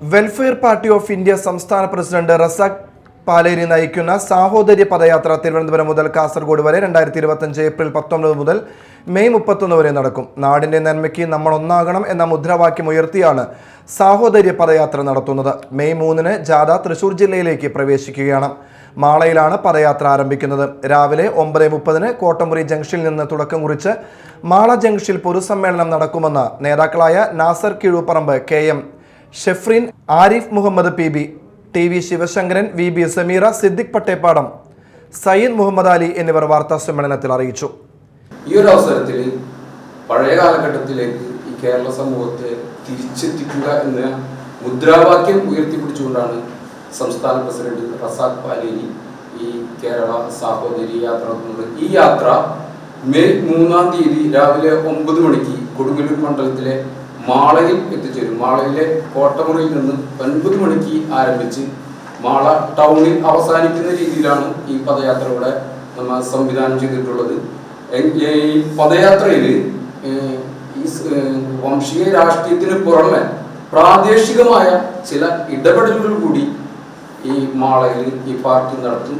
Welfare party of India സംസ്ഥാന president Razak Paleri നയിക്കുന്ന സാഹോദര്യ പദയാത്ര തിരുവനന്തപുരം മുതൽ കാസർഗോഡ് വരെ രണ്ടായിരത്തി ഇരുപത്തഞ്ച് ഏപ്രിൽ പത്തൊമ്പത് മുതൽ മെയ് മുപ്പത്തൊന്ന് വരെ നടക്കും. നാടിന്റെ നന്മയ്ക്ക് നമ്മൾ ഒന്നാകണം എന്ന മുദ്രാവാക്യം ഉയർത്തിയാണ് സാഹോദര്യ പദയാത്ര നടത്തുന്നത്. മെയ് മൂന്നിന് ജാഥ തൃശൂർ ജില്ലയിലേക്ക് പ്രവേശിക്കുകയാണ്. മാളയിലാണ് പദയാത്ര ആരംഭിക്കുന്നത്. രാവിലെ ഒമ്പത് മുപ്പതിന് കോട്ടമുറി ജംഗ്ഷനിൽ നിന്ന് തുടക്കം കുറിച്ച് മാള ജംഗ്ഷനിൽ പൊതുസമ്മേളനം നടക്കുമെന്ന് നേതാക്കളായ Nasar Kizhuparamba K M Shefrin Arif Muhammad P B T V Sivasankaran V B Sameera Siddique Pattepadam Sayyid Muhammad Ali എന്നിവർ വാർത്താ സമ്മേളനത്തിൽ അറിയിച്ചു. ഈ ഒരു അവസരത്തിൽ പഴയ കാലഘട്ടത്തിലേക്ക് ഈ കേരള സമൂഹത്തെ തിരിച്ചെത്തിക്കുക എന്ന മുദ്രാവാക്യം ഉയർത്തിപ്പിടിച്ചുകൊണ്ടാണ് സംസ്ഥാന പ്രസിഡന്റ് റസാഖ് പാലേരി ഈ കേരള സാഹോദരി യാത്ര നടത്തുന്നത്. ഈ യാത്ര മെയ് മൂന്നാം തീയതി രാവിലെ ഒമ്പത് മണിക്ക് കൊടുങ്ങല്ലൂർ മണ്ഡലത്തിലെ മാളയിൽ എത്തിച്ചേരും. മാളയിലെ കോട്ടമുറിയിൽ നിന്ന് ഒൻപത് മണിക്ക് ആരംഭിച്ച് മാള ടൗണിൽ അവസാനിക്കുന്ന രീതിയിലാണ് ഈ പദയാത്ര ഇവിടെ നമ്മൾ സംവിധാനം ചെയ്തിട്ടുള്ളത്. ഈ പദയാത്രയിൽ വംശീയ രാഷ്ട്രീയത്തിന് പുറമെ പ്രാദേശികമായ ചില ഇടപെടലുകൾ കൂടി ഈ മാളയിൽ ഈ പാർട്ടി നടത്തും.